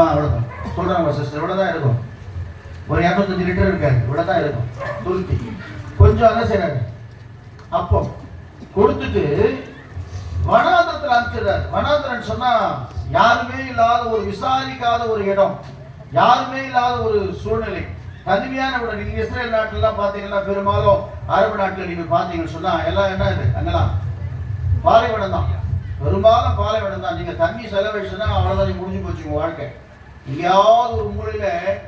அவ்வளோதான் சொல்கிறாங்க சிஸ்டர் இவ்வளோ தான் இருக்கும். ஒரு இரநூத்தஞ்சு லிட்டர் இருக்காது இவ்வளோ தான் இருக்கும். துருத்தி. கொஞ்சம் அதான் செய்கிறாங்க அப்போ கொடுத்துட்டு வனாந்திரத்தில் அனுப்பிச்சிடுறாரு. வனாந்திரன் சொன்னால் யாருமே இல்லாத ஒரு விசாரிக்காத ஒரு இடம். யாருமே இல்லாத ஒரு சூழ்நிலை. தனிமையான விட நீங்கள் இஸ்ரேல் நாட்டிலாம் பார்த்தீங்கன்னா பெரும்பாலும் அரபு நாட்டில் நீங்கள் பார்த்தீங்கன்னு சொன்னால் எல்லாம் என்ன இது? அங்கெல்லாம் பாலைவனம் தான் பெரும்பாலும் பாலைவனம் தான் நீங்கள் தண்ணி செலவழிச்சுன்னா அவ்வளோதான் நீங்கள் முடிஞ்சு போச்சு உங்கள் வாழ்க்கை. எங்கேயாவது ஒரு மூலையில்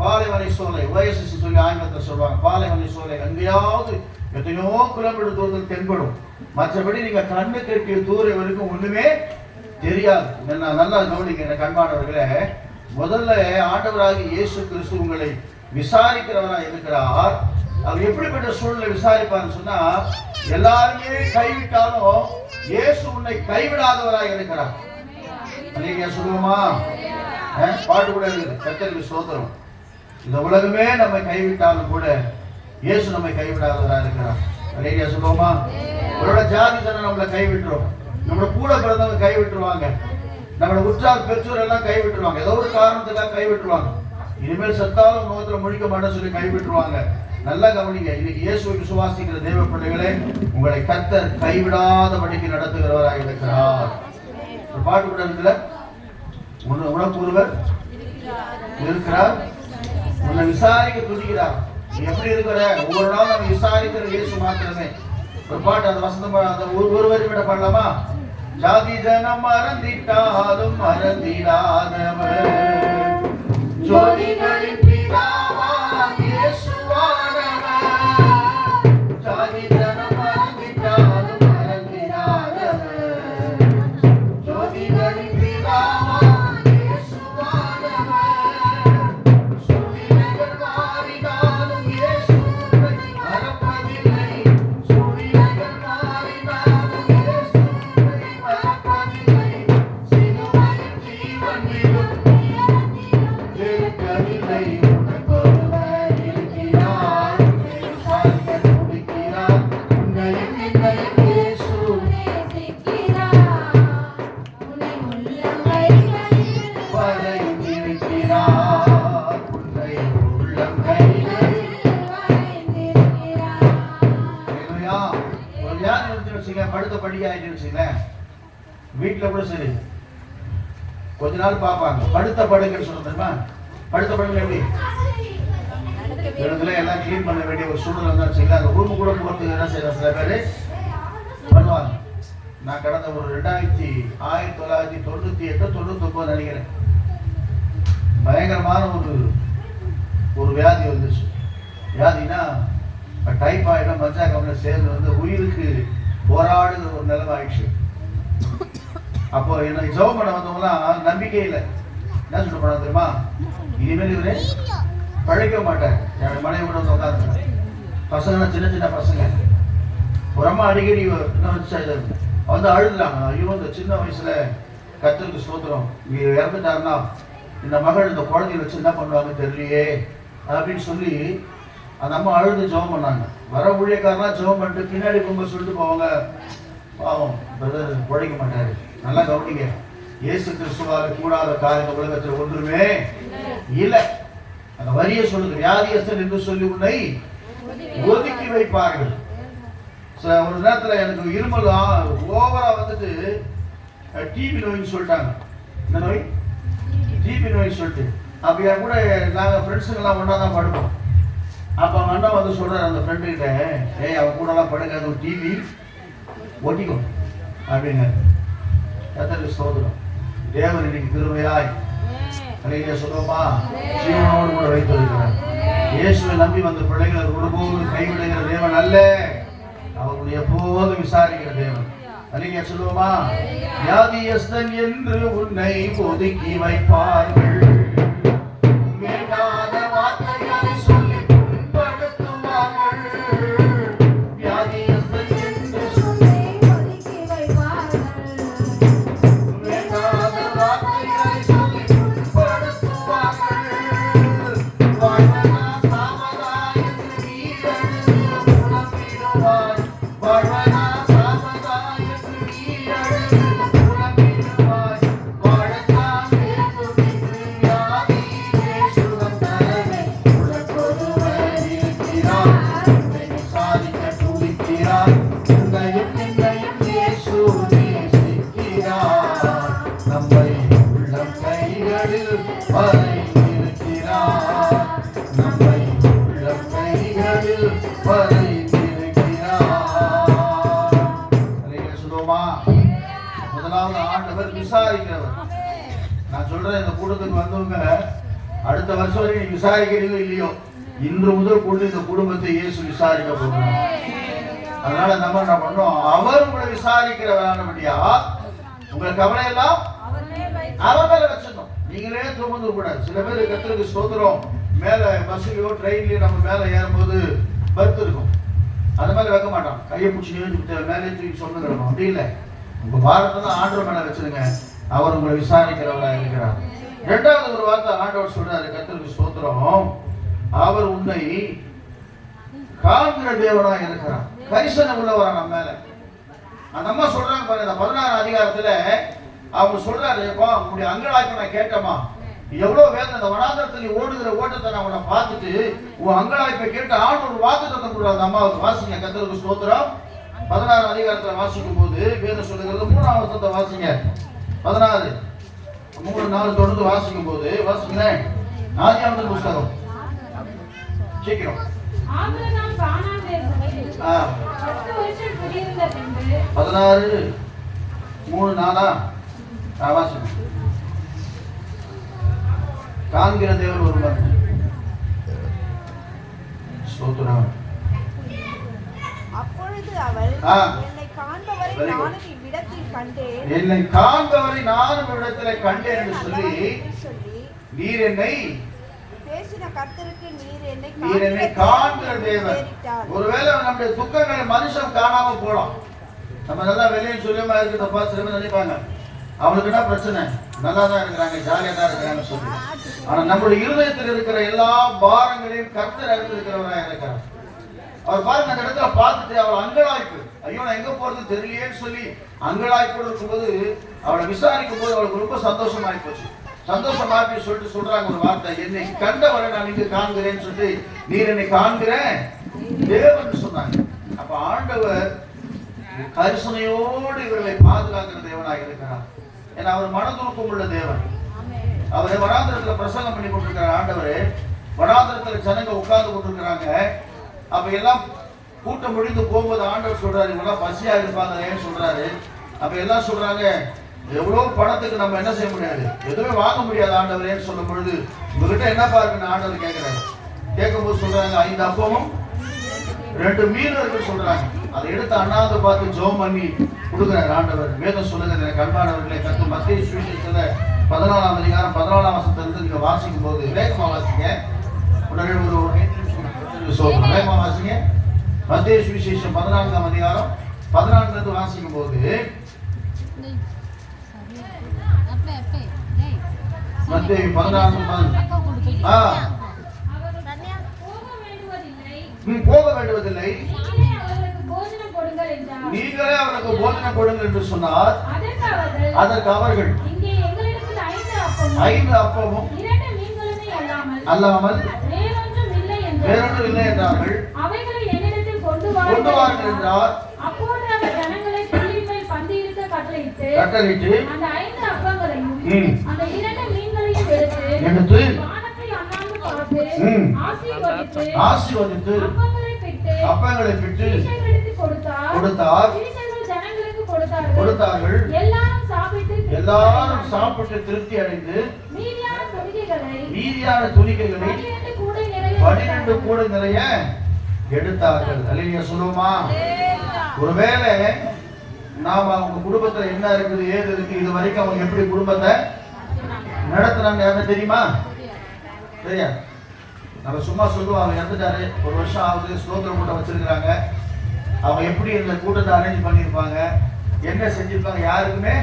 பாலைவனை சோலை ஓஎஸ்எஸ் சொல்லி ஆங்கிலத்தில் சொல்லுவாங்க. பாலைவனை சோலை எங்கேயாவது எத்தனையோ கிலோமீட்டர் தூரத்தில் தென்படும். மற்றபடி நீங்கள் கண்ணு கட்டிய தூரம் வரைக்கும் ஒன்றுமே தெரியாது. என்ன நல்லா கவனிக்க என்ன கண்பானவர்களே. முதல்ல ஆண்டவராகி இயேசு கிறிஸ்து உங்களை விசாரிக்கிறவராக இருக்கிறார். அவர் எப்படிப்பட்ட சூழ்நிலை விசாரிப்பார்னு சொன்னா எல்லாருமே கைவிட்டாலும் இயேசு உன்னை கைவிடாதவராக இருக்கிறார். அல்லையா சொல்லுவோமா? பாட்டு கூட இருக்குது கத்தருக்கு சோதரம் இந்த உலகமே நம்மை கைவிட்டாலும் கூட இயேசு நம்மை கைவிடாதவராக இருக்கிறார். அல்லையா சொல்லுவோமா? நம்மளோட ஜாதி ஜனம் நம்மளை கைவிட்டுரும். நம்மளோட கூட பிறந்தவங்க கைவிட்டுருவாங்க. நம்மளோட உற்றார் பெற்றோர் எல்லாம் கைவிட்டுருவாங்க. ஏதோ ஒரு காரணத்துக்காக கைவிட்டுருவாங்க. இனிமேல் சத்தாலும் முகத்துல முழிக்க மாட்டேன்னு சொல்லி கைவிட்டுருவாங்க. நல்லா கவனிங்க. இன்னைக்கு இயேசுவை விசுவாசிக்கிற தேவ பிள்ளைகளே உங்களை கைவிடாத கைவிடாதபடிக்கு நடத்துகிறவராக இருக்கிறார். ஒரு பாட்டு கூட உனக்கு ஒருவர் இருக்கிறார். உன்னை விசாரிக்க துடிக்கிறார் நீ எப்படி இருக்கிற? ஒவ்வொரு நாளும் நம்ம விசாரிக்கிற இயேசு மாத்திரமே. ஒரு பாட்டு அந்த வசந்தம் அந்த ஒரு ஒரு வரி விட பண்ணலாமா? ஜாதி ஜனம் மறந்திட்டாலும் மறந்திடாதவர். ஜோதிகளின் பிதாவாம் இயேசுவா சொல்ல தெரியுமா? படுத்த படுக்கை எப்படி? இடத்துல எல்லாம் க்ளீன் பண்ண வேண்டிய ஒரு சூழ்நிலை தான் வச்சுங்களேன் அந்த ரூம் கூட போகிறதுக்கு என்ன செய்யற சில பேர் பண்ணுவாங்க. நான் கடந்த ஒரு ரெண்டாயிரத்தி ஆயிரத்தி தொள்ளாயிரத்தி தொண்ணூத்தி எட்டு தொண்ணூத்தி ஒன்பது நினைக்கிறேன். பயங்கரமான ஒரு ஒரு வியாதி வந்துச்சு. வியாதினா டைபாய்டும் மஞ்சா கம்மில் சேர்ந்து வந்து உயிருக்கு போராடுகிற ஒரு நிலைமை ஆயிடுச்சு. அப்போ என்ன ஜெபம் பண்ண வந்தவங்களாம் நம்பிக்கை இல்லை. என்ன சொல்ல போனா தெரியுமா? இனிமேல் இவரு பழைக்க மாட்டார் என் மனைவி கூட உட்காந்து பசங்க சின்ன சின்ன பசங்க. ஒரு அம்மா அடிக்கடி இது வந்து அழுதுறாங்க. ஐயோ இந்த சின்ன வயசுல கத்தருக்கு சோதரம் இவர் இறந்துட்டாருன்னா இந்த மகள் இந்த குழந்தைய வச்சு என்ன பண்ணுவாங்க தெரியலையே. அப்படின்னு சொல்லி அந்த அம்மா அழுது ஜெபம் பண்ணாங்க. வர ஊழியக்காரனா ஜெபம் பண்ணிட்டு பின்னாடி ரொம்ப சொல்லிட்டு போவாங்க. பாவம் பிரதர் உழைக்க மாட்டாரு. நல்லா கவனிங்க. இயேசு கிறிஸ்துவாக கூடாத காரியம் உலகத்தில் ஒன்றுமே இல்லை. அந்த வரியை சொல்லுது வியாதியஸ்தன் என்று சொல்லி உன்னை ஒதுக்கி வைப்பார்கள். ஒரு நேரத்தில் எனக்கு இருமல் ஓவரா வந்துட்டு டிபி நோய்னு சொல்லிட்டாங்க. இந்த நோய்? டிபி நோய் சொல்லிட்டு. அப்போ என் கூட நாங்கள் ஃப்ரெண்ட்ஸுங்கெல்லாம் ஒன்றா தான் படுப்போம். அப்போ அவங்க அண்ணா வந்து சொல்கிறார் அந்த ஃப்ரெண்டுக்கிட்ட ஏய் அவன் கூடலாம் படுக்காது ஒரு டிவி ஒட்டிக்கும் அப்படின்னு கத்தருக்கு சோதனம் தேவன் இன்னைக்கு அலையிலே சொல்லுவோமா ஜீவனோடு கூட வைத்திருக்கிறார். இயேசுவை நம்பி வந்த பிள்ளைகளை ஒருபோதும் கைவிடுகிற தேவன் அல்ல. அவர்கள் எப்போதும் விசாரிக்கிற தேவன். அலையிலே சொல்லுவோமா வியாதியஸ்தன் என்று உன்னை ஒதுக்கி வைப்பார்கள். விசாரிக்கிறவரானபடியா உங்கள் கவலை எல்லாம் அவர் மேல வச்சிடணும் நீங்களே தூங்க கூடாது சில பேர் கத்திரிக்கு ஸ்தோத்திரம். மேல பஸ்லயோ ட்ரெயின்லயோ நம்ம மேல ஏறும்போது பர்த் இருக்கும். அந்த மாதிரி வைக்க மாட்டோம். கையை பிடிச்சி மேலே தூக்கி சொன்னுக்கிறோம் அப்படி இல்லை. உங்க பாரத்தை தான் ஆண்டவர் மேல வச்சிருங்க. அவர் உங்களை விசாரிக்கிறவரா இருக்கிறார். இரண்டாவது ஒரு வார்த்தை ஆண்டவர் சொல்றாரு. கத்திரிக்கு சோதரம் அவர் உன்னை காண்கிற தேவனா இருக்கிறார். கரிசனம் உள்ளவரா நம்ம மேல. அந்த அம்மா சொல்றாங்க பாருங்க இந்த பதினாறு அதிகாரத்துல அவங்க சொல்றாரு "அப்பா, உன்னுடைய அங்கலாய்ப்பை நான் கேட்டமா எவ்வளவு வேதனை அந்த வனாந்தரத்தில் நீ ஓடுகிற ஓட்டத்தை நான் உன்னை பார்த்துட்டு உன் அங்கலாய்ப்பை கேட்டு ஆண் ஒரு வாக்கு தத்தம் கொடுறாரு அம்மாவுக்கு வாசிங்க கத்தருக்கு ஸ்தோத்திரம். பதினாறு அதிகாரத்தில் வாசிக்கும் போது வேதம் சொல்லுகிறது மூணாவது வசனத்தை வாசிங்க. பதினாறு. மூணு நாலு தொடர்ந்து வாசிக்கும் போது வாசிங்களேன். ஆதியாமத்தின் புஸ்தகம். சீக்கிரம். பதினாறு மூணு நாளா வாசிங்க காண்கிற தேவன் ஒருவர் ஸ்தோத்திரம். அப்பொழுது அவள். என்னை காண்பவரை. நானும் இவ்விடத்தில் கண்டேன். என்னை காண்பவரை நானும் இடத்துல கண்டேன் என்று சொல்லி நீர் என்னை பேசின கர்த்தருக்கு நீர் என்னை நீர் என்னை காண்கிற தேவன். ஒருவேளை நம்முடைய துக்கங்களை மனுஷன் காணாம போலாம். நம்ம நல்லா வெளியே சொல்லியமா இருக்கிறதப்பா சில பேர் நினைப்பாங்க. அவங்களுக்கு என்ன பிரச்சனை? நல்லா தான் இருக்கிறாங்க ஜாலியா தான் இருக்கிறாங்க சொல்லி. ஆனா நம்முடைய இருதயத்தில் இருக்கிற எல்லா பாரங்களையும் கர்த்தர் அறிந்திருக்கிறவராக இருக்கிறார். அவர் பாருங்க அந்த இடத்துல பார்த்துட்டு அவள் அங்கலாய்ப்பு. ஐயோ நான் எங்க போறது தெரியலையேன்னு சொல்லி அங்கலாய்ப்போடு இருக்கும்போது அவளை விசாரிக்கும் போது அவளுக்கு ரொம்ப சந்தோஷமாயி போச்சு. சந்தோஷமாப்பி சொல்லிட்டு சொல்றாங்க ஒரு வார்த்தை. என்னை கண்டவரை நான் இங்கு காண்கிறேன்னு சொல்லி நீர் என்னை காண்கிறேன் தேவன் சொன்னாங்க. அப்ப ஆண்டவர் கரிசனையோடு இவர்களை பாதுகாக்கிற தேவனாக இருக்கிறார். ஏன்னா அவர் மனதுருக்கம் உள்ள தேவன். அவர் வனாந்திரத்துல பிரசங்கம் பண்ணி கொண்டிருக்கிறார் ஆண்டவர் வனாந்திரத்துல ஜனங்க உட்கார்ந்து கொண்டிருக்கிறாங்க. அப்ப எல்லாம் கூட்டம் முடிந்து போகும்போது ஆண்டவர் சொல்றாரு இவங்கெல்லாம் பசியா இருப்பாங்க ஏன் சொல்றாரு. அப்ப எல்லாம் சொல்றாங்க எவ்வளோ பணத்துக்கு நம்ம என்ன செய்ய முடியாது? எதுவுமே வாங்க முடியாது ஆண்டவரேன்னு சொல்லும் பொழுது உங்ககிட்ட என்ன பாருங்க ஆண்டவர் கேட்குறாங்க கேட்கும்போது சொல்றாங்க ஐந்து அப்பமும் ரெண்டு மீன் இருக்கு சொல்றாங்க. அதை எடுத்து அண்ணாந்து பார்த்து ஜோம் பண்ணி கொடுக்குறாரு ஆண்டவர். வேதம் சொல்லுங்க எனக்கு அன்பானவர்களே கத்து மத்திய சுவிசேஷத்துல பதினாலாம் அதிகாரம் பதினாலாம் வருஷத்திலிருந்து நீங்க வாசிக்கும் போது வேகமா வாசிங்க. உடனே ஒரு சொல்றேன் வேகமா வாசிங்க. மத்திய சுவிசேஷம் பதினான்காம் அதிகாரம் பதினான்குலேருந்து வாசிக்கும் போது மத்திய பதினான்கு பதினான்கு. ஆ அவர் போக வேண்டுவதில்லை நீ போக வேண்டுவதில்லை நீங்களே அவனுக்கு போதனை கொடுங்கள் என்று சொன்னார் அதற்கு அவர்கள் ஐந்து அப்பமும் அல்லாமல் வேறொன்றும் இல்லை என்றார்கள் கொண்டு வாருங்கள் என்றார். கட்டளையிட்டு அந்த ஐந்து அப்பங்களையும். அந்த இரண்டு எடுத்து. ஆசீர்வதித்து அப்பங்களை சீஷர்களுக்கு கொடுத்தார். கொடுத்தார்கள். எல்லாரும் சாப்பிட்டு திருப்தி அடைந்து மீதியான துணிக்கைகளை பன்னிரண்டு கூட நிறைய எடுத்தார்கள். அல்லையா சொல்லுவோமா? ஒருவேளை நாம அவங்க குடும்பத்துல என்ன இருக்குது ஏது இருக்கு இது வரைக்கும் அவங்க எப்படி குடும்பத்தை நடத்துறாங்க யாரும் தெரியுமா? தெரியா? நம்ம சும்மா சொல்லுவோம் இறந்துட்டாரு. ஒரு வருஷம் ஆகுது ஸ்லோத்திர கூட்டம் வச்சிருக்கிறாங்க. அவங்க எப்படி இந்த கூட்டத்தை அரேஞ்ச் பண்ணியிருப்பாங்க? என்ன செஞ்சிருப்பாங்க? யாருக்குமே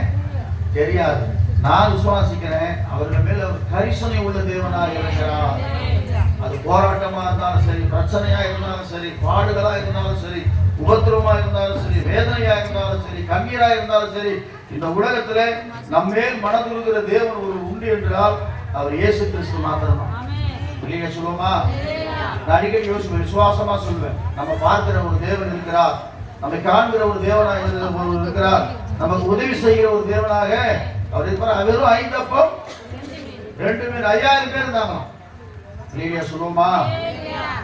தெரியாது. நான் விசுவாசிக்கிறேன் அவர்கள் மேல ஒரு கரிசனை உள்ள தேவனாக இருக்கிறார். அது போராட்டமா இருந்தாலும் சரி பிரச்சனையா இருந்தாலும் சரி பாடுகளா இருந்தாலும் சரி உபத்திரமா இருந்தாலும் சரி வேதனையா இருந்தாலும் சரி கண்ணீரா இருந்தாலும் சரி இந்த உலகத்துல நம்மேல் மனதுருகிற தேவன் ஒரு உண்டு என்றால் அவர் இயேசு கிறிஸ்து மாத்திரமா இல்லைங்க சொல்லுவோமா? நான் அடிக்கடி யோசிப்பேன் விசுவாசமா சொல்லுவேன். நம்ம பார்க்கிற ஒரு தேவன் இருக்கிறார் நம்மை காண்கிற ஒரு தேவனாக இருக்கிறார் நமக்கு உதவி செய்கிற ஒரு தேவனாக அவர் இருக்கிறார். வெறும் ஐந்தப்பம் ரெண்டு பேர் ஐயாயிரம் பேர் இருந்தாங்க இல்லையா சொல்லுவோமா?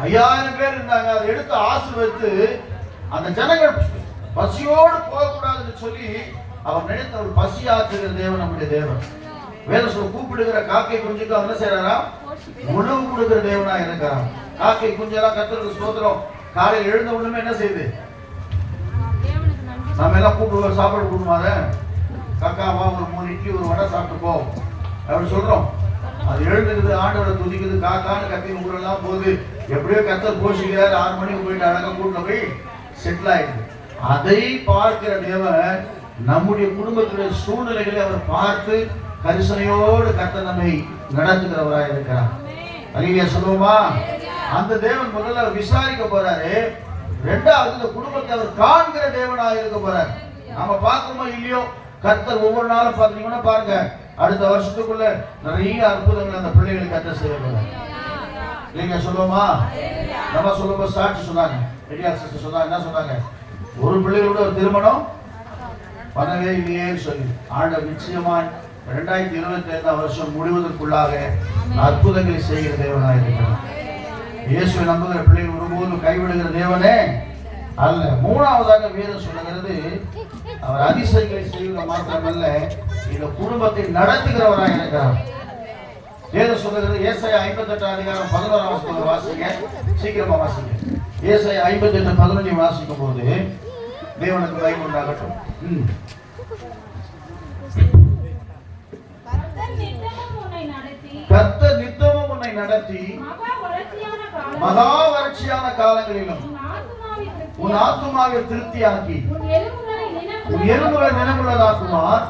ஐயாயிரம் பேர் இருந்தாங்க. அதை எடுத்து ஆசீர்வதித்து அந்த ஜனங்கள் பசியோடு போகக்கூடாதுன்னு சொல்லி அவர் நினைத்த ஒரு பசி ஆற்றுகிற தேவன் நம்முடைய தேவன். வேத சொல்ல கூப்பிடுகிற காக்கை குஞ்சுக்கு அவர் என்ன செய்யறாரா உணவு கொடுக்கிற தேவனா இருக்கிறான் காக்கை குஞ்செல்லாம் கத்துறது ஸ்தோத்திரம். காலையில் எழுந்த உடனே என்ன செய்யுது? நம்ம எல்லாம் கூப்பிடுவோம் சாப்பாடு கொடுமாத காக்காவா ஒரு மூணு இட்லி ஒரு வடை சாப்பிட்டு போ அப்படின்னு சொல்றோம். அது எழுந்துக்குது ஆண்டோட துதிக்குது. காக்கான்னு கத்தி ஊரெல்லாம் போகுது. எப்படியோ கத்தர் போஷிக்கிறார் ஆறு மணிக்கு போயிட்டு அழகா கூட்டின போய் செட்டில் ஆயிடுது. அதை பார்க்கிற தேவன் நம்முடைய குடும்பத்துடைய சூழ்நிலைகளை அவர் பார்த்து கரிசனையோடு கத்த நம்மை நடத்துகிறவராக இருக்கிறார். அறிவியா சொல்லுவோமா? அந்த தேவன் முதல்ல அவர் விசாரிக்க போறாரு. ரெண்டாவது இந்த குடும்பத்தை அவர் காண்கிற தேவனாக இருக்க போறார். நம்ம பார்க்கணுமோ இல்லையோ? கர்த்தர் ஒவ்வொரு நாளும் பார்த்தீங்கன்னா பாருங்க. அடுத்த வருஷத்துக்குள்ள நிறைய அற்புதங்கள் அந்த பிள்ளைகளுக்கு கத்த செய்ய போறார். நீங்க சொல்லுவோமா? நம்ம சொல்லும்போது சாட்சி சொன்னாங்க. ரெடியா சிஸ்டர் சொன்னாங்க என்ன சொன்னாங்க? ஒரு பிள்ளைகளோட ஒரு திருமணம்? பண்ணவே இல்லையே சொல்லி. ஆண்டவர் நிச்சயமாய் ரெண்டாயிரத்தி இருபத்தி ஐந்தாம் வருஷம் முடிவதற்குள்ளாக அற்புதங்களை செய்கிற தேவனாக இருக்கிறார். இயேசுவை நம்புகிற பிள்ளைகள் ஒருபோதும் கைவிடுகிற தேவனே அல்ல. மூணாவதாக வேதம் சொல்லுகிறது அவர் அதிசயங்களை செய்கிற மாத்திரமல்ல இந்த குடும்பத்தை நடத்துகிறவராக இருக்கிறார். வேதம் சொல்லுகிறது ஏசாயா ஐம்பத்தெட்டு அதிகாரம் பதினோராம் வாசிங்க. சீக்கிரமா வாசிங்க. ஏசாயா ஐம்பத்தெட்டு பதினொன்று வாசிக்கும் போது தேவனுக்கு பயம் உண்டாகட்டும் ம். கர்த்தர் நித்தமும் உன்னை நடத்தி. மகா வறட்சியான காலங்களிலும். உன் ஆத்துமாவை திருப்தியாக்கி, உன் எலும்புகளை நினைவுள்ளதாக்குமார்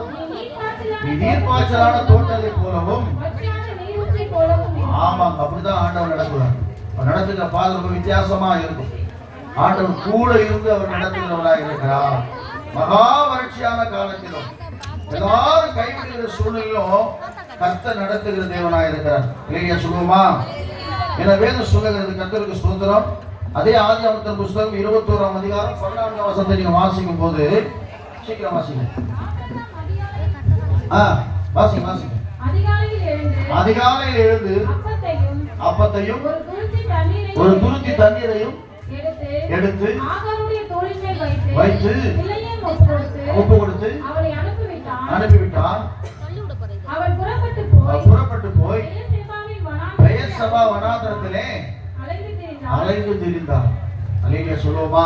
நீ நீர்ப்பாய்ச்சலான தோட்டத்தை போலவும். ஆமாங்க அப்படிதான் ஆண்டவர் அவர் நடத்துகிற பாதை ரொம்ப வித்தியாசமா இருக்கும். ஆண்டவர் கூட இருந்து அவர் நடத்துகிறவராக இருக்கிறார் மகா வறட்சியான காலத்திலும் எல்லாரும் கைவிடுகிற சூழ்நிலையிலும் கர்த்தர் நடத்துகிற தேவனாக இருக்கிறார் இல்லையா சுகமா என வேதம் சொல்லுகிறது? கர்த்தருக்கு சுதந்திரம் அதே ஆதி அவத்தர் புஸ்தகம் இருபத்தோராம் அதிகாரம் பன்னெண்டாம் வசத்தை நீங்க வாசிக்கும் போது சீக்கிரம் வாசிங்க. ஆ வாசிங்க வாசிங்க. அதிகாலையில் எழுந்து அப்பத்தையும் ஒரு துருத்தி தண்ணீரையும் எடுத்து வைத்து ஒப்பு கொடுத்து அனுப்பிவிட்டான். புறப்பட்டு போய் பெயர் சபா வனாந்திரத்திலே அலைந்து திரிந்தார் அலைங்க சொல்லுவோமா?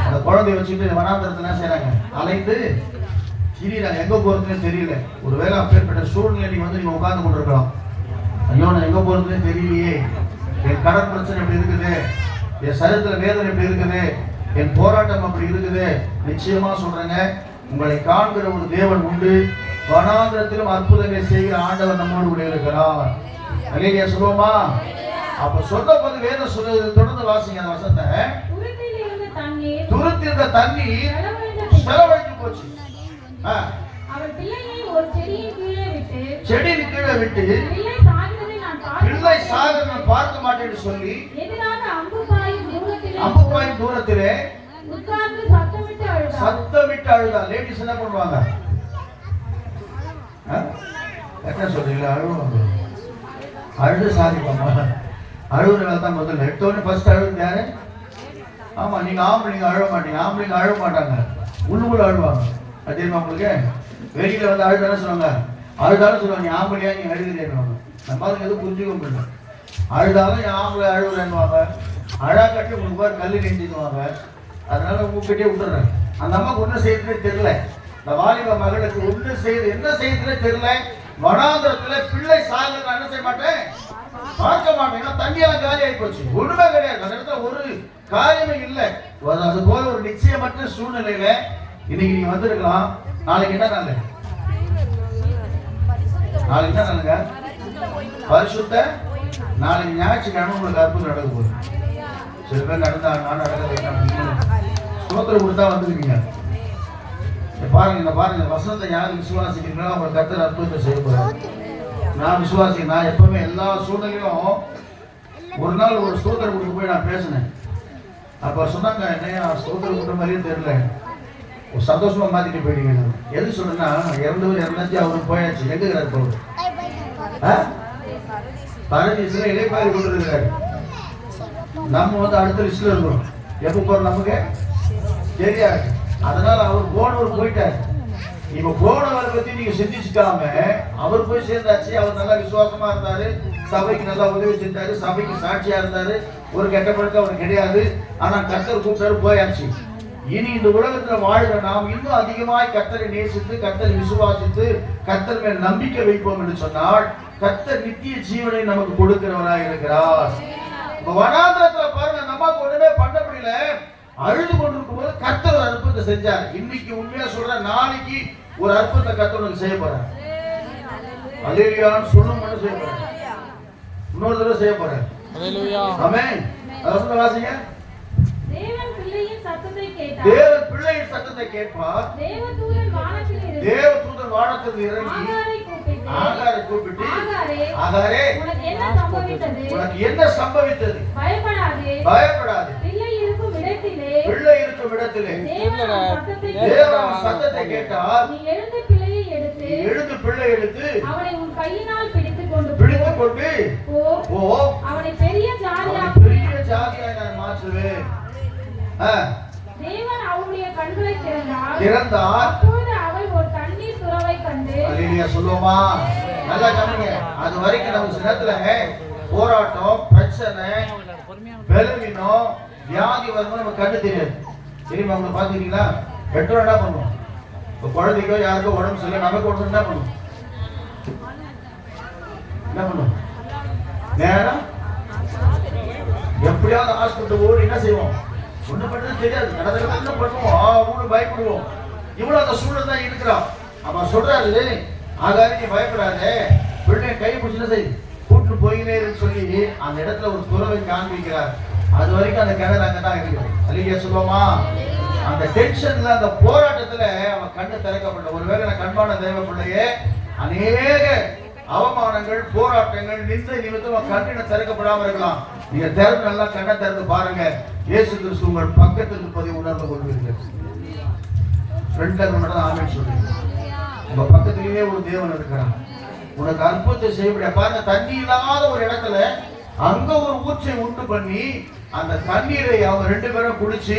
அந்த குழந்தைய வச்சுட்டு வனாந்திரத்துல என்ன செய்றாங்க? அலைந்து திரியிறாங்க எங்க போறதுன்னு தெரியல. ஒருவேளை அப்பேற்பட்ட சூழ்நிலை நீங்க வந்து நீங்க உட்கார்ந்து கொண்டிருக்கலாம். ஐயோ நான் எங்க போறதுன்னு தெரியலையே. என் கடன் பிரச்சனை எப்படி இருக்குது? என் சரீரத்துல வேதனை எப்படி இருக்குது? என் போராட்டம் அப்படி இருக்குது? நிச்சயமா சொல்றேங்க உங்களை காண்கிற ஒரு தேவன் உண்டு. வனாந்திரத்திலும் அற்புதங்களை செய்கிற ஆண்டவர் நம்மோடு கூட இருக்கிறார். அலையா சொல்லுவோமா? அப்ப சொல்ற போது வேதம் சொல்றது தொடர்ந்து வாசிங்க அந்த தண்ணீர் துருத்திருந்த செலவழிந்த செலவழித்து போச்சு. ஆ, அவள் பிள்ளையை ஒரு செடியின் கீழே விட்டு செடியின் கீழே விட்டு பிள்ளை சாகிறதை நான் பார்க்க பிள்ளை சாக நான் பார்க்க மாட்டேன்னு சொல்லி எதிராக அம்பு பாயும் தூரத்திலே அம்புப்பாயின் தூரத்திலே உட்கார்ந்து சத்தமிட்டு அழுதாள் சத்தமிட்டு அழுதா லேடிஸ் என்ன பண்ணுவாங்க? என்ன சொல்றீங்களா அழுவாங்க அழுது சாதிப்பாங்க. அழுகுற வேலை தான் முதல்ல. எடுத்தோடனே ஃபர்ஸ்ட் அழுது யாரு? ஆமா நீங்க ஆம்பளைங்க அழுவ மாட்டீங்க. ஆம்பளைங்க அழுவ மாட்டாங்க. உள்ளுக்குள்ள அழுவாங்க. அது தெரியுமா உங்களுக்கு? வெளியில வந்து அழுதானே சொல்லுவாங்க? அழுதாலும் சொல்லுவாங்க நீ ஆம்பளையா நீ அழுகிறேன்னுவாங்க நம்ம அதுக்கு எதுவும் புரிஞ்சுக்க முடியல அழுதாலும் என் ஆம்பளை அழுகுறேன்னுவாங்க. அழா கட்டி உங்களுக்கு பாரு கல் நெஞ்சிடுவாங்க அதனால உங்ககிட்டயே விட்டுறேன். அந்த அம்மாவுக்கு ஒன்றும் செய்யறதுனே தெரியல. இந்த வாலிப மகளுக்கு ஒன்றும் செய்யுது என்ன செய்யறதுனே தெரியல. வனாந்திரத்துல பிள்ளை சாக நான் என்ன செய்ய மாட்டேன்? பார்க்க மாட்டேன். ஏன்னா தண்ணியெல்லாம் காலி ஆகி போச்சு. ஒண்ணுமே கிடையாது. அந்த இடத்துல ஒரு காரியமே இல்லை. ஒரு- அது போல ஒரு நிச்சயமற்ற சூழ்நிலையில இன்னைக்கு நீங்க வந்திருக்கலாம். நாளைக்கு என்ன நாள் நாளைக்கு என்ன நாளுங்க பரிசுத்த நாளைக்கு ஞாயிற்றுக்கிழமை உங்களுக்கு அற்புதம் நடக்க போகுது. சில பேர் நடந்தா நான் நடக்க வைக்கிறேன் கொடுத்தா வந்துருக்கீங்க பாருங்க இந்த பாருங்க. இந்த வசனத்தை யார் விசுவாசிக்கிறீங்களோ அவங்க கத்தர் அற்புதத்தை செய்ய நான் விசுவாசிக்கிறேன். நான் எப்பவுமே எல்லா சூழ்நிலையும் ஒரு நாள் ஒரு ஸ்தோத்திரம் கொடுத்து போய் நான் பேசினேன். அப்ப சொன்னாங்க என்ன ஸ்தோத்திரம் கொடுத்த மாதிரியே தெரியல. ஒரு சந்தோஷமா மாத்திட்டு போயிட்டீங்க எது சொல்லுன்னா இறந்தவர் இறந்தாச்சு அவரும் போயாச்சு. எங்க இருக்கிறார் போகுது ஆ? பரதேசி பரதீசில் இலைப்பாரி கொண்டிருக்கிறார் நம்ம வந்து அடுத்த லிஸ்ட்ல இருக்கோம் எப்போ போறோம் நமக்கு? தெரியாது. அதனால அவர் போனவர் போயிட்டார். இப்ப போனவரை பத்தி நீங்க சிந்திச்சுக்காம அவர் போய் சேர்ந்தாச்சு அவர் நல்லா விசுவாசமா இருந்தாரு சபைக்கு நல்லா உதவி செஞ்சாரு சபைக்கு சாட்சியா இருந்தாரு. ஒரு கெட்ட பழக்கம் அவர் கிடையாது. ஆனா கத்தர் கூப்பிட்டாரு போயாச்சு. இனி இந்த உலகத்துல வாழ்கிற நாம் இன்னும் அதிகமாய் கர்த்தரை நேசித்து கர்த்தரை விசுவாசித்து கர்த்தர் மேல் நம்பிக்கை வைப்போம் என்று சொன்னால் கர்த்தர் நித்திய ஜீவனை நமக்கு கொடுக்கிறவராய் இருக்கிறார். இப்ப வனாந்திரத்துல பாருங்க நமக்கு ஒண்ணுமே பண்ண முடியல. அழுது கொண்டிருக்கும் போது கர்த்தர் ஒரு அற்புதத்தை செஞ்சார். இன்னைக்கு உண்மையா சொல்ற நாளைக்கு ஒரு அற்புதத்தை கர்த்தர் உனக்கு செய்ய போறார். அலேலியான்னு சொல்லும் மட்டும் செய்ய போறார். இன்னொரு தடவை செய்ய போறார். ஆமென். அதை வாசிங்க. தேவ பிள்ளையின் சத்தத்தை கேட்பார். தேவ தூதன் வானத்தில் இறங்கி ஆகாரை கூப்பிட்டு ஆகாரை கூப்பிட்டு ஆகாரே ஆகாரே உனக்கு என்ன சம்பவித்தது? உனக்கு என்ன சம்பவித்தது? பயப்படாதே. பயப்படாது. பிள்ளை இருக்கும் இடத்திலே பிள்ளை இருக்கும் இடத்திலே தேவன் சத்தத்தை கேட்டார். நீ எழுந்து பிள்ளையை எடுத்து எழுந்து பிள்ளை எடுத்து அவனை உன் கையினால் பிடித்துக் கொண்டு போ. பிடித்துக் கொண்டு போ. ஓ அவனை பெரிய ஜாதியாக பெரிய ஜாதியாய் நான் மாற்றுவேன். தேவன் அவனுடைய கண்களை திறந்தார் திறந்தார். அப்பொழுது அவள் ஒரு தண்ணீர் துறவை கண்டு அல்லேலூயா சொல்லுவோமா? நல்லா கவனிங்க. அது வரைக்கும் நம்ம சில நேரத்துல போராட்டம் பிரச்சனை வியாதி வரும்போது நம்ம கண்ணு தெரியாது. தெரியுமா அவங்க பாத்துக்கிறீங்களா பெற்றோர் என்ன பண்ணுவோம் இப்போ குழந்தைக்கோ யாருக்கோ உடம்பு சரியில்லை நமக்கு உடம்பு என்ன பண்ணும்? என்ன பண்ணும்? நேரம்? எப்படியாவது ஹாஸ்பிட்டல் ஓடி என்ன செய்வோம்? ஒண்ணு பண்றது தெரியாது. நடந்த பண்ணுவோம். ஆ பயப்படுவோம். இவ்வளவு அந்த சூழல் தான் இருக்கிறான். அப்ப சொல்றாரு ஆகாது நீ பயப்படாதே. பிள்ளை கை பிடிச்சு செய் கூட்டு போயினே சொல்லி அந்த இடத்துல ஒரு துறவை காண்பிக்கிறார். அது வரைக்கும் அந்த கிணறு அங்கதான் இருக்குது. அல்லையா சொல்லுவோமா? அந்த டென்ஷன்ல அந்த போராட்டத்துல அவன் கண்ணு திறக்கப்பட்ட ஒருவேளை கண்பான தேவ பிள்ளையே அநேக அவமானங்கள் போராட்டங்கள் நிந்தை நிமித்தம் உன் கண்ணின திறக்கப்படாம இருக்கலாம். நீங்க திறந்து நல்லா கண்ணை திறந்து பாருங்க. இயேசு கிறிஸ்து உங்கள் பக்கத்தில் இருப்பதை உணர்ந்து கொள்வீர்கள். ரெண்டு மட்டும் ஆமென் சொல்றீங்க. உங்க பக்கத்திலேயே ஒரு தேவன் இருக்கிறான் உனக்கு அற்புதத்தை செய்யக்கூடிய பாருங்க தண்ணி இல்லாத ஒரு இடத்துல அங்க ஒரு ஊற்றை உண்டு பண்ணி அந்த தண்ணீரை அவங்க ரெண்டு பேரும் குடிச்சு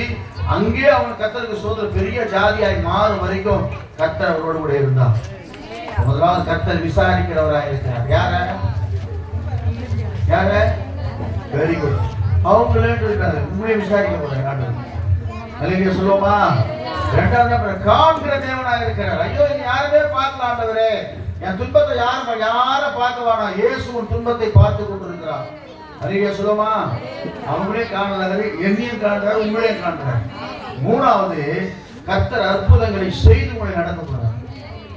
அங்கேயே அவங்க கத்தருக்கு சோதர பெரிய ஜாதியாய் மாறும் வரைக்கும் கத்தர் அவரோடு கூட இருந்தான் முதலாவது கர்த்தர் விசாரிக்கிறவராக இருக்கிறார் யார? யார வெரி குட் அவங்களே இருக்காரு உண்மையை விசாரிக்க போறாங்க. அழகிய சொல்லுவோமா? ரெண்டாவது அப்புறம் காண்கிற தேவனாக இருக்கிறார். ஐயோ இது யாருமே பார்க்கல ஆண்டவரே. என் துன்பத்தை யாரும் யார பார்க்க வேணாம் இயேசு உன் துன்பத்தை பார்த்து கொண்டிருக்கிறார். அல்லையா சொல்லுவோமா? அவங்களே காணலாரு என்னையும் காண்றாரு உங்களையும் காண்றாரு மூணாவது கர்த்தர் அற்புதங்களை செய்து உங்களை நடந்து போறாரு.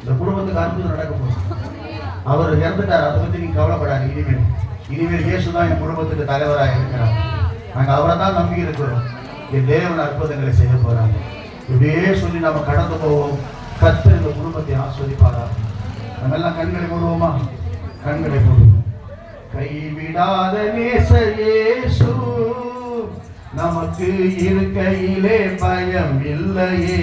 இந்த குடும்பத்துக்கு அற்புதம் நடக்க போகுது. அவர் இறந்துட்டார். அதை பத்தி நீங்க கவலைப்படாது இனிமேல் இனிமேல் இயேசு தான் என் குடும்பத்துக்கு தலைவராக இருக்கிறார். நாங்க அவரை தான் நம்பி இருக்கிறோம். என் தேவன் அற்புதங்களை செய்ய போறாங்க இப்படியே சொல்லி நாம கடந்து போவோம். கத்து இந்த குடும்பத்தை ஆஸ்வதிப்பாரா? நம்ம எல்லாம் கண்களை போடுவோமா கண்களை போடுவோம் கைவிடாத நேசர் இயேசு நமக்கு இருக்கையிலே பயம் இல்லையே.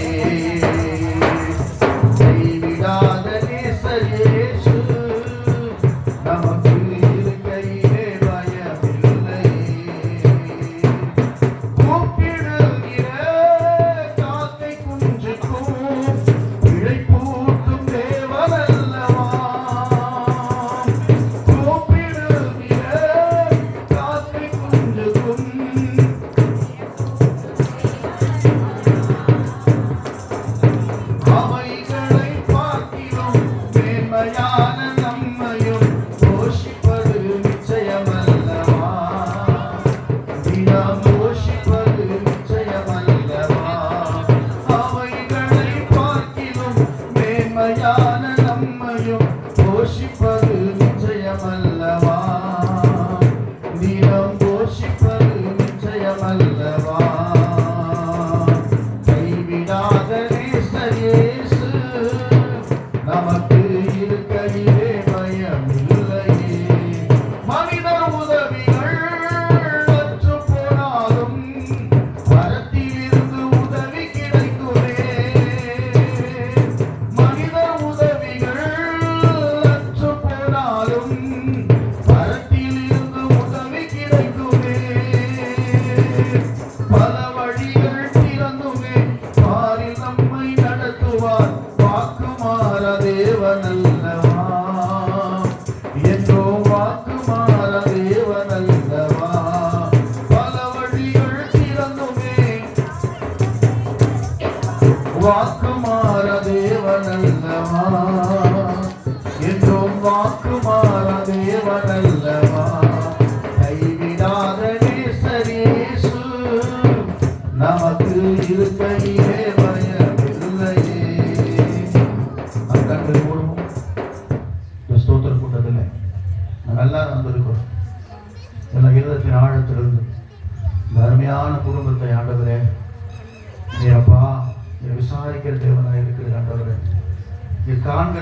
దేవనల్లమా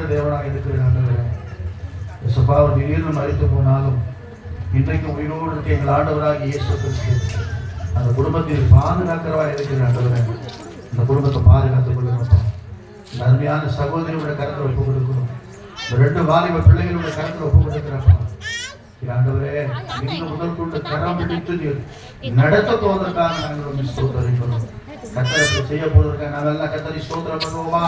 காண்கிற தேவனாக இருக்கிற ஆண்டவரே இயேசுப்பா அவர் திடீர்னு மறித்து போனாலும் இன்றைக்கு உயிரோடு இருக்க எங்கள் ஆண்டவராக இயேசு கிறிஸ்து அந்த குடும்பத்தில் பாதுகாக்கிறவா இருக்கிற ஆண்டவரே இந்த குடும்பத்தை பாதுகாத்துக் கொள்ளுங்கப்பா இந்த அருமையான சகோதரியோட கருத்தில் ஒப்பு கொடுக்கணும் ரெண்டு வாலிப பிள்ளைகளோட கருத்தில் ஒப்பு கொடுக்கிறப்பா ஆண்டவரே இன்று முதல் கொண்டு கரம் பிடித்து நடத்த போவதற்காக நாங்கள் உண்மை ஸ்தோத்தரிக்கிறோம். கத்தரை செய்ய போவதற்காக நாங்கள் எல்லாம் கத்தரி சோதனை பண்ணுவோமா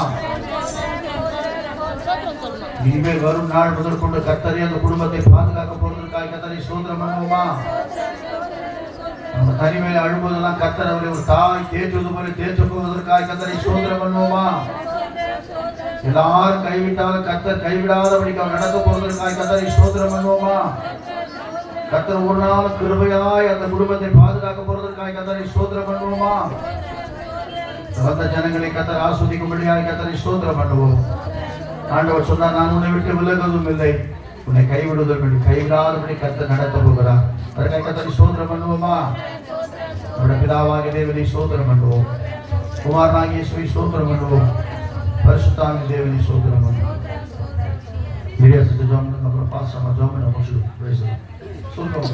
இனிமேல் வரும் நாள் முதல் கொண்டு கத்தரி அந்த குடும்பத்தை பாதுகாக்க போவதற்காக கத்தரை சுதந்திரம் பண்ணுவோமா? நம்ம தனிமையில் அழும்போதெல்லாம் கத்தர் அவரை ஒரு தாய் தேற்றுவது போல தேற்ற போவதற்காக கத்தரை சுதந்திரம் பண்ணுவோமா? எல்லாரும் கைவிட்டாலும் கத்தர் கைவிடாதபடிக்கு அவர் நடக்க போவதற்காக கத்தரை சுதந்திரம் பண்ணுவோமா? கத்தர் ஒரு நாள் கிருபையாய் அந்த குடும்பத்தை பாதுகாக்க போறதற்காக கத்தரை ஸ்தோத்திரம் பண்ணுவோமா? வந்த ஜனங்களை கத்தர் ஆஸ்வதிக்கும்படியாக கத்தரை ஸ்தோத்திரம் பண்ணுவோம். ஆண்டவர் சொன்னார் நான் உன்னை விட்டு விலகுவதும் இல்லை. உன்னை கைவிடுவதும் இல்லை கைவிடாதபடி கத்த நடத்த போகிறார். அதற்காக கத்தனை ஸ்தோத்திரம் பண்ணுவோமா? நம்முடைய பிதாவாக தேவனை ஸ்தோத்திரம் பண்ணுவோம். குமாரனாகிய இயேசுவை ஸ்தோத்திரம் பண்ணுவோம். பரிசுத்தாவிய தேவனை ஸ்தோத்திரம் பண்ணுவோம். Queria se jom அப்புறம் பாஸ் ஜோம் நம்ம முடிச்சிடுவோம் சொல்லுவோம்